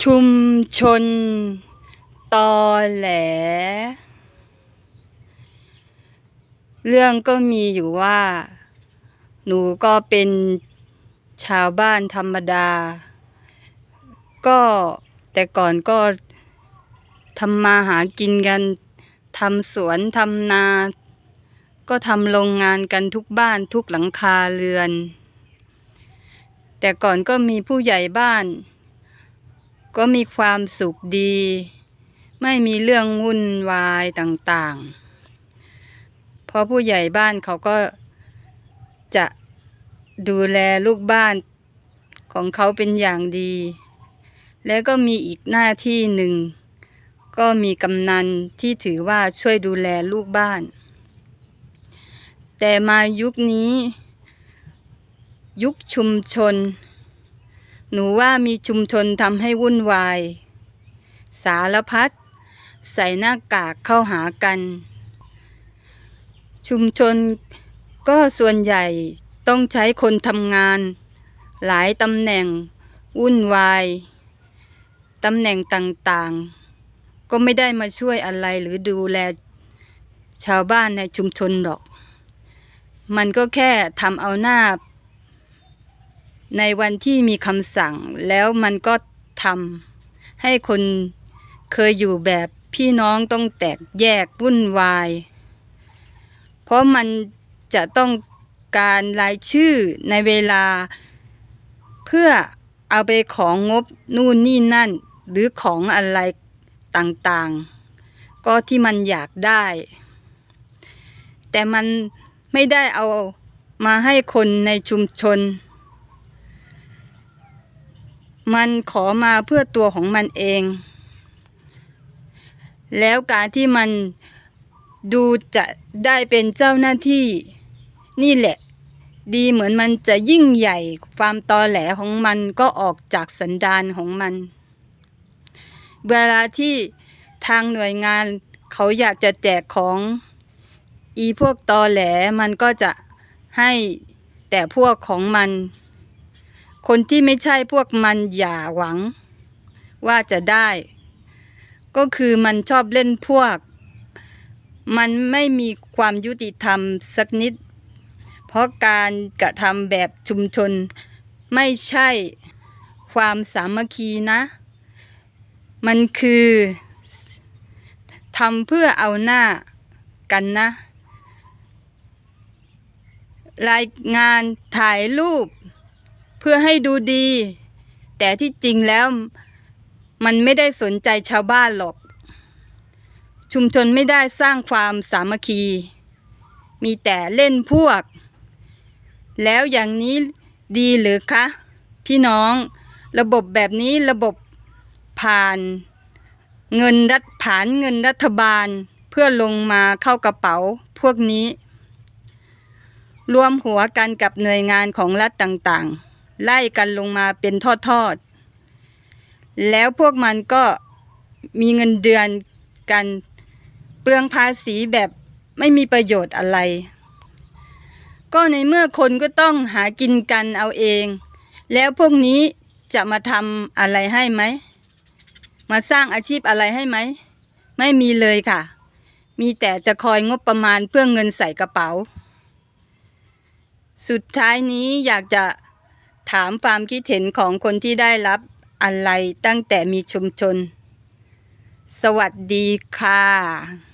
ชุมชน ตอแหล เรื่องก็มีอยู่ว่า หนูก็เป็นชาวบ้านธรรมดา ก็แต่ก่อนก็ทำมาหากินกันทำสวนทำนา ก็ทำโรงงานกันทุกบ้านทุกหลังคาเรือน แต่ก่อนก็มีผู้ใหญ่บ้าน ก็มีความสุขดี ไม่มีเรื่องวุ่นวายต่างๆ เพราะผู้ใหญ่บ้านเขาก็จะดูแลลูกบ้านของเขาเป็นอย่างดี แล้วก็มีอีกหน้าที่หนึ่ง ก็มีกำนันที่ถือว่าช่วยดูแลลูกบ้าน แต่มายุคนี้ ยุคชุมชน หนูว่ามีชุมชนทำให้วุ่นวาย สารพัดใส่หน้ากากเข้าหากัน ชุมชนก็ส่วนใหญ่ต้องใช้คนทำงาน หลายตำแหน่งวุ่นวายตำแหน่งต่างๆ ก็ไม่ได้มาช่วยอะไรหรือดูแลชาวบ้านในชุมชนหรอก มันก็แค่ทำเอาหน้า ในวันที่มีคำสั่งแล้วมันก็ทำให้คนเคยอยู่แบบพี่น้องต้องแตกแยกวุ่นวาย เพราะมันจะต้องการรายชื่อในเวลา เพื่อเอาไปของงบนู่นนี่นั่น หรือของอะไรต่างๆ ก็ที่มันอยากได้ แต่มันไม่ได้เอามาให้คนในชุมชน มันขอมาเพื่อตัวของมันเอง แล้วการที่มันดูจะได้เป็นเจ้าหน้าที่ นี่แหละ ดีเหมือนมันจะยิ่งใหญ่ ความตอแหลของมันก็ออกจากสันดานของมัน เวลาที่ทางหน่วยงานเขาอยากจะแจกของอีพวกตอแหลมันก็จะให้แต่พวกของมัน คนที่ไม่ใช่พวกมันอย่าหวัง ว่าจะได้ ก็คือมันชอบเล่นพวก มันไม่มีความยุติธรรมสักนิด เพราะการกระทำแบบชุมชน ไม่ใช่ความสามัคคีนะ มันคือทำเพื่อเอาหน้ากันนะ รายงานถ่ายรูป เพื่อให้ดูดี แต่ที่จริงแล้วมันไม่ได้สนใจชาวบ้านหรอก ชุมชนไม่ได้สร้างความสามัคคี มีแต่เล่นพวก แล้วอย่างนี้ดีหรือคะ พี่น้องระบบแบบนี้ระบบผ่าน เงินรัฐผ่านเงินรัฐบาลเพื่อลงมาเข้ากระเป๋าพวกนี้ รวมหัวกันกับหน่วยงานของรัฐต่างๆ ไล่กันลงมาเป็นทอดๆ แล้วพวกมันก็มีเงินเดือนกันเปลืองภาษีแบบไม่มีประโยชน์อะไร ก็ในเมื่อคนก็ต้องหากินกันเอาเอง แล้วพวกนี้จะมาทำอะไรให้ไหม มาสร้างอาชีพอะไรให้ไหม ไม่มีเลยค่ะ มีแต่จะคอยงบประมาณเพื่อเงินใส่กระเป๋า สุดท้ายนี้อยากจะ ถามความคิดเห็นของคนที่ได้รับอะไรตั้งแต่มีชุมชน สวัสดีค่ะ